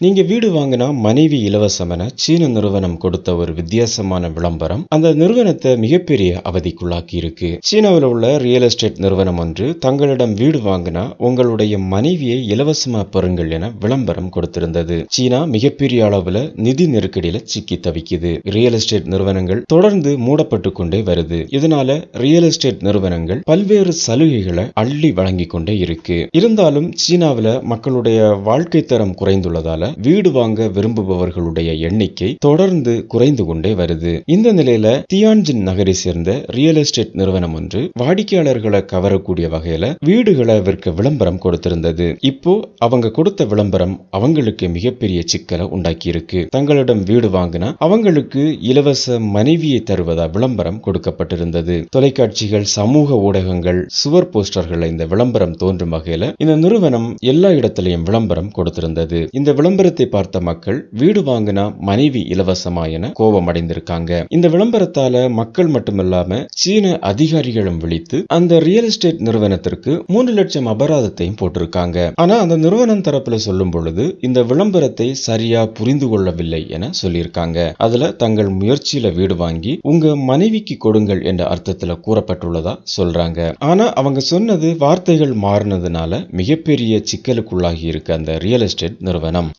நீங்க வீடு வாங்கினா மனைவி இலவசமென சீன நிறுவனம் கொடுத்த ஒரு வித்தியாசமான விளம்பரம். அந்த நிறுவனத்தை மிகப்பெரிய அவதிக்குள்ளாக்கி இருக்கு. சீனாவில் உள்ள ரியல் எஸ்டேட் நிறுவனம் ஒன்று தங்களிடம் வீடு வாங்கினா உங்களுடைய மனைவியை இலவசமா பெறுங்கள் என விளம்பரம் கொடுத்திருந்தது. சீனா மிகப்பெரிய அளவுல நிதி நெருக்கடியில சிக்கி தவிக்குது. ரியல் எஸ்டேட் நிறுவனங்கள் தொடர்ந்து மூடப்பட்டு கொண்டே வருது. இதனால ரியல் எஸ்டேட் நிறுவனங்கள் பல்வேறு சலுகைகளை அள்ளி வழங்கி கொண்டே இருக்கு. இருந்தாலும் சீனாவில் மக்களுடைய வாழ்க்கை தரம் குறைந்துள்ளதால வீடு வாங்க விரும்புபவர்களுடைய எண்ணிக்கை தொடர்ந்து குறைந்து கொண்டே வருது. இந்த நிலையில தியான்ஜின் நகரை சேர்ந்த ரியல் எஸ்டேட் நிறுவனம் ஒன்று வாடிக்கையாளர்களை கவரக்கூடிய வகையில வீடுகளை விற்க விளம்பரம் கொடுத்திருந்தது. இப்போ அவங்க கொடுத்த விளம்பரம் அவங்களுக்கு மிகப்பெரிய சிக்கலை உண்டாக்கி இருக்கு தங்களிடம் வீடு வாங்கினா அவங்களுக்கு இலவச மனைவியை தருவதா விளம்பரம் கொடுக்கப்பட்டிருந்தது. தொலைக்காட்சிகள் சமூக ஊடகங்கள் சுவர் போஸ்டர்கள் இந்த விளம்பரம் தோன்றும் வகையில இந்த நிறுவனம் எல்லா இடத்திலையும் விளம்பரம் கொடுத்திருந்தது. இந்த விளம்பரத்தை பார்த்த மக்கள் வீடு வாங்கினா மனைவி இலவசமா என கோபம் அடைந்திருக்காங்க இந்த விளம்பரத்தால மக்கள் மட்டுமல்லாம சீன அதிகாரிகளும் விழித்து அந்த ரியல் எஸ்டேட் நிறுவனத்திற்கு மூன்று லட்சம் அபராதத்தையும் போட்டிருக்காங்க. ஆனா அந்த நிறுவனம் தரப்புல சொல்லும் பொழுது இந்த விளம்பரத்தை சரியா புரிந்து கொள்ளவில்லை என சொல்லியிருக்காங்க. அதுல தங்கள் முயற்சியில வீடு வாங்கி உங்க மனைவிக்கு கொடுங்கள் என்ற அர்த்தத்துல கூறப்பட்டுள்ளதா சொல்றாங்க. ஆனா அவங்க சொன்னது வார்த்தைகள் மாறினதுனால மிகப்பெரிய சிக்கலுக்குள்ளாகி இருக்கு அந்த ரியல் எஸ்டேட் நிறுவனம்.